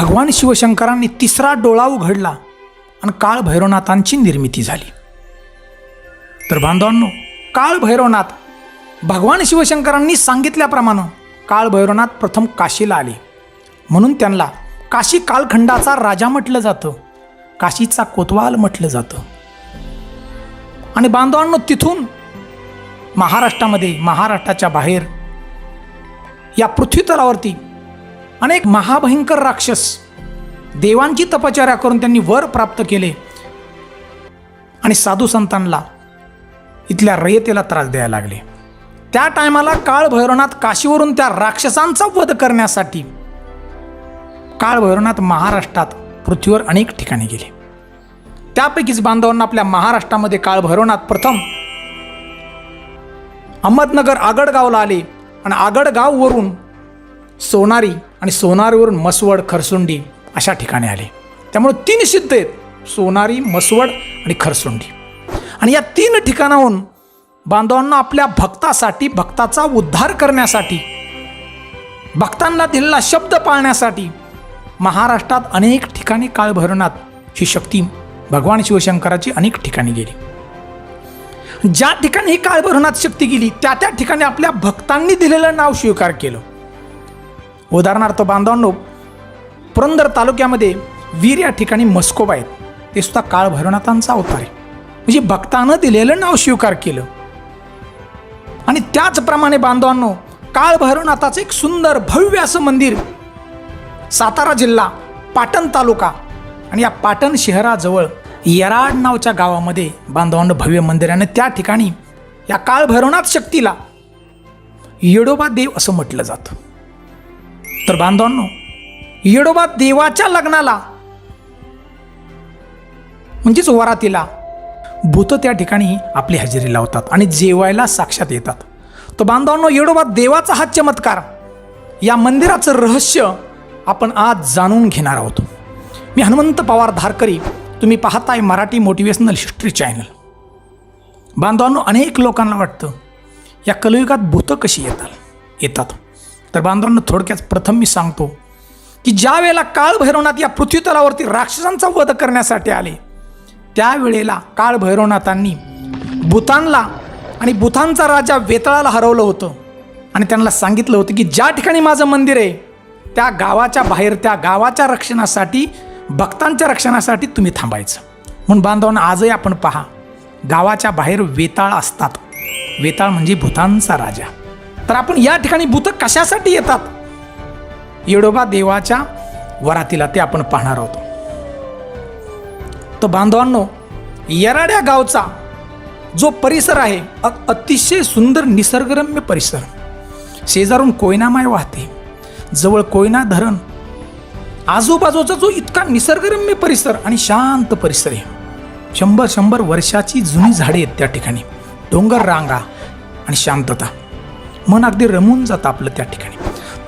भगवान शिवशंकरांनी तिसरा डोळा उघडला आणि काळ भैरवनाथांची निर्मिती झाली. तर बांधवांनो काळ भैरवनाथ भगवान शिवशंकरांनी सांगितल्याप्रमाणे काळ भैरवनाथ प्रथम काशीला आले. म्हणून त्यांना काशी कालखंडाचा राजा म्हटलं जातं काशीचा कोतवाल म्हटलं जातं. आणि बांधवांनो तिथून महाराष्ट्रामध्ये महाराष्ट्राच्या बाहेर या पृथ्वीतलावरती अनेक महाभयंकर राक्षस देवांची तपश्चर्या करून त्यांनी वर प्राप्त केले आणि साधू संतांना इथल्या रयतेला त्रास द्यायला लागले. त्या टायमाला काळभैरवनाथ काशीवरून त्या राक्षसांचा वध करण्यासाठी काळभैरवनाथ महाराष्ट्रात पृथ्वीवर अनेक ठिकाणी गेले. त्यापैकीच बांधवांना आपल्या महाराष्ट्रामध्ये काळभैरवनाथ प्रथम अहमदनगर आगडगावला आले आणि आगडगाववरून सोनारी आणि सोनारीवरून मसवड खरसुंडी अशा ठिकाणी आले. त्यामुळे तीन सिद्ध आहेत सोनारी मसवड आणि खरसुंडी. आणि या तीन ठिकाणाहून बांधवांना आपल्या भक्तासाठी भक्ताचा उद्धार करण्यासाठी भक्तांना दिलेला शब्द पाळण्यासाठी महाराष्ट्रात अनेक ठिकाणी काळ ही शक्ती भगवान शिवशंकराची अनेक ठिकाणी गेली. ज्या ठिकाणी ही काळ शक्ती गेली त्या त्या ठिकाणी आपल्या भक्तांनी दिलेलं नाव स्वीकार केलं. उदाहरणार्थ बांधवांनो पुरंदर तालुक्यामध्ये वीर या ठिकाणी मस्कोबा आहेत. ते सुद्धा काळ भैरवनाथांचा अवतार आहे. म्हणजे भक्तानं दिलेलं नाव स्वीकार केलं. आणि त्याचप्रमाणे बांधवांनो काळ भैरवनाथाचं एक सुंदर भव्य असं मंदिर सातारा जिल्हा पाटण तालुका आणि या पाटण शहराजवळ येराड नावच्या गावामध्ये बांधवांनो भव्य मंदिर आहे. आणि त्या ठिकाणी या काळ भैरवनाथ शक्तीला येडोबा देव असं म्हटलं जातं. तर बांधवांनो येडोबा देवाच्या लग्नाला म्हणजेच वरातीला भूत त्या ठिकाणी आपली हजेरी लावतात आणि जेवायला साक्षात येतात. तर बांधवांनो येडोबा देवाचा हा चमत्कार या मंदिराचं रहस्य आपण आज जाणून घेणार आहोत. मी हनुमंत पवार धारकरी तुम्ही पाहताय मराठी मोटिवेशनल हिस्ट्री चॅनल. बांधवांनो अनेक लोकांना वाटतं या कलयुगात भूतं कशी येतात येतात. तर बांधवांना थोडक्यात प्रथम मी सांगतो की ज्या वेळेला काळभैरवनाथ या पृथ्वीतलावरती राक्षसांचा वध करण्यासाठी आले त्यावेळेला काळभैरवनाथांनी भूतानला आणि भूतानचा राजा वेताळाला हरवलं होतं. आणि त्यांना सांगितलं होतं की ज्या ठिकाणी माझं मंदिर आहे त्या गावाच्या बाहेर त्या गावाच्या रक्षणासाठी भक्तांच्या रक्षणासाठी तुम्ही थांबायचं. म्हणून बांधवांना आजही आपण पहा गावाच्या बाहेर वेताळ असतात. वेताळ म्हणजे भूतानचा राजा. तर आपण या ठिकाणी भूत कशासाठी येतात? येडोबा देवाच्या वरातीला ते आपण पाहणार आहोत. तर बांधवांनो येराड्या गावचा जो परिसर आहे अतिशय सुंदर निसर्गरम्य परिसर. शेजारून कोयनामाय वाहते. जवळ कोयना धरण. आजूबाजूचा जो इतका निसर्गरम्य परिसर आणि शांत परिसर आहे. शंभर शंभर वर्षाची जुनी झाडे आहेत त्या ठिकाणी. डोंगर रांगा आणि शांतता. मन अगदी रमून जातं आपलं त्या ठिकाणी.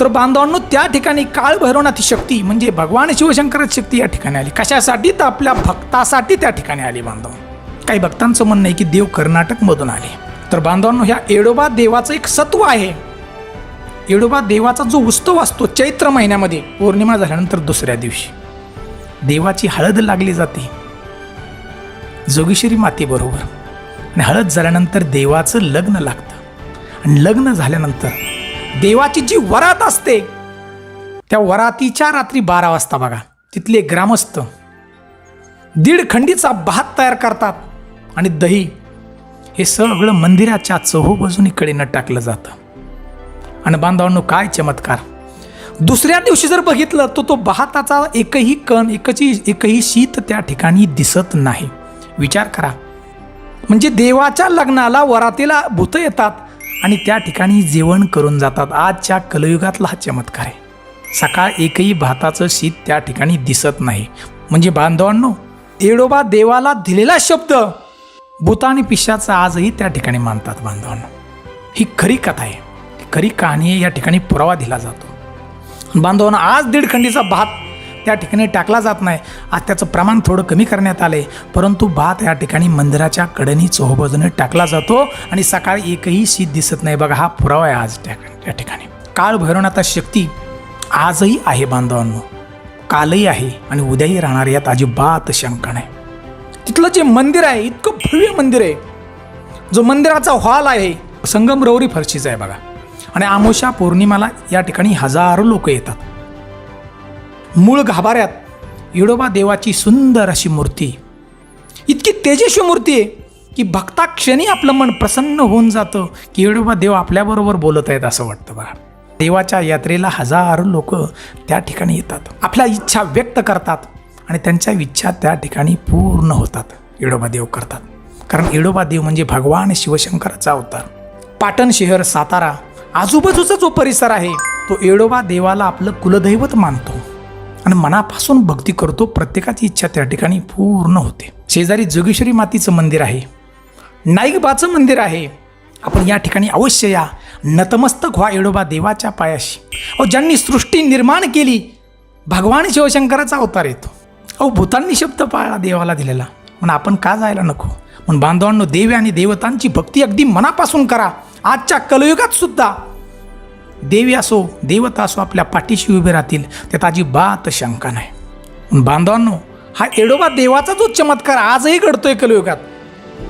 तर बांधवांनो त्या ठिकाणी काळ भैरवनाथी शक्ती म्हणजे भगवान शिवशंकराची शक्ती या ठिकाणी आली. कशासाठी? तर आपल्या भक्तासाठी त्या ठिकाणी आली बांधव. काही भक्तांचं म्हणणं आहे की देव कर्नाटकमधून आले. तर बांधवांनो ह्या येडोबा देवाचं एक सत्व आहे. येडोबा देवाचा जो उत्सव असतो चैत्र महिन्यामध्ये पौर्णिमा झाल्यानंतर दुसऱ्या दिवशी. देवाची हळद लागली जाते. जोगेश्वरी मातेबरोबर. आणि हळद झाल्यानंतर देवाचं लग्न लागतं. आणि लग्न झाल्यानंतर देवाची जी वरात असते त्या वरातीच्या रात्री बारा वाजता बघा तिथले ग्रामस्थ दीड खंडीचा भात तयार करतात आणि दही हे सगळं मंदिराच्या चहूबाजूनीकडे न टाकलं जातं. आणि बांधवांनो काय चमत्कार. दुसऱ्या दिवशी जर बघितलं तर तो भाताचा एकही कण एकची एकही शीत त्या ठिकाणी दिसत नाही. विचार करा. म्हणजे देवाच्या लग्नाला वरातीला भूत येतात आणि त्या ठिकाणी जेवण करून जातात. आजच्या कलयुगातला हा चमत्कार आहे. सकाळ एकही भाताचं शीत त्या ठिकाणी दिसत नाही. म्हणजे बांधवांनो येडोबा देवाला दिलेला शब्द भूता आणि पिशाचा आजही त्या ठिकाणी मानतात बांधवांनो. ही खरी कथा आहे. खरी कहाणी आहे. या ठिकाणी पुरावा दिला जातो. बांधवांना आज दीडखंडीचा भात त्या ठिकाणी टाकला जात नाही. आज त्याचं प्रमाण थोडं कमी करण्यात आलं आहे परंतु भात या ठिकाणी मंदिराच्या कडेनी चोहोबाजूने टाकला जातो आणि सकाळी एकही शीत दिसत नाही. बघा हा पुरावा आहे आज त्या त्या ठिकाणी. काळ भैरवनाथा शक्ती आजही आहे बांधवांनो. कालही आहे आणि उद्याही राहणार यात अजिबात शंका नाही. तिथलं जे मंदिर आहे इतकं भव्य मंदिर आहे. जो मंदिराचा हॉल आहे संगमरवरी फरशीचा आहे बघा. आणि आमोशा पौर्णिमाला या ठिकाणी हजारो लोक येतात. मूळ गाभाऱ्यात येडोबा देवाची सुंदर अशी मूर्ती. इतकी तेजस्वी मूर्ती आहे की भक्ताक्षणी आपलं मन प्रसन्न होऊन जातं की येडोबा देव आपल्याबरोबर बोलत आहेत असं वाटतं बघा. देवाच्या यात्रेला हजारो लोक त्या ठिकाणी येतात. आपल्या इच्छा व्यक्त करतात आणि त्यांच्या इच्छा त्या ठिकाणी पूर्ण होतात. येडोबा देव करतात. कारण येडोबा देव म्हणजे भगवान शिवशंकराचा अवतार. पाटण शहर सातारा आजूबाजूचा जो परिसर आहे तो येडोबा देवाला आपलं कुलदैवत मानतो. आणि मनापासून भक्ती करतो प्रत्येकाची इच्छा त्या ठिकाणी पूर्ण होते. शेजारी जोगेश्वरी मातीचं मंदिर आहे. नाईकबाचं मंदिर आहे. आपण या ठिकाणी अवश्य या. नतमस्तक व्हा येडोबा देवाच्या पायाशी. अहो ज्यांनी सृष्टी निर्माण केली भगवान शिवशंकराचा अवतार येतो. अहो भूतांनी शब्द पाळला देवाला दिलेला. म्हणून आपण का जायला नको? म्हणून बांधवांनो देव आणि देवतांची भक्ती अगदी मनापासून करा. आजच्या कलयुगात सुद्धा देवी असो देवता असो आपल्या पाठीशी उभे राहतील त्यात अजिबात शंका नाही. बांधवांनो हा एडोबा देवाचा जो चमत्कार आजही घडतोय कलयुगात.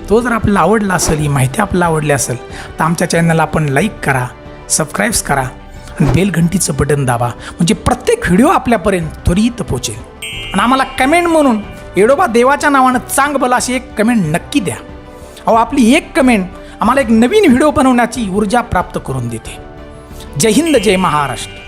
तो जर आपल्याला आवडला असेल ही माहिती आपल्याला आवडली असेल तर आमच्या चॅनलला आपण लाईक करा सबस्क्राईब्स करा आणि बेल घंटीचं बटन दाबा म्हणजे प्रत्येक व्हिडिओ आपल्यापर्यंत त्वरित पोचेल आणि आम्हाला कमेंट म्हणून येडोबा देवाच्या नावानं चांग बला अशी एक कमेंट नक्की द्या. अहो आपली एक कमेंट आम्हाला एक नवीन व्हिडिओ बनवण्याची ऊर्जा प्राप्त करून देते. जय हिंद जय महाराष्ट्र।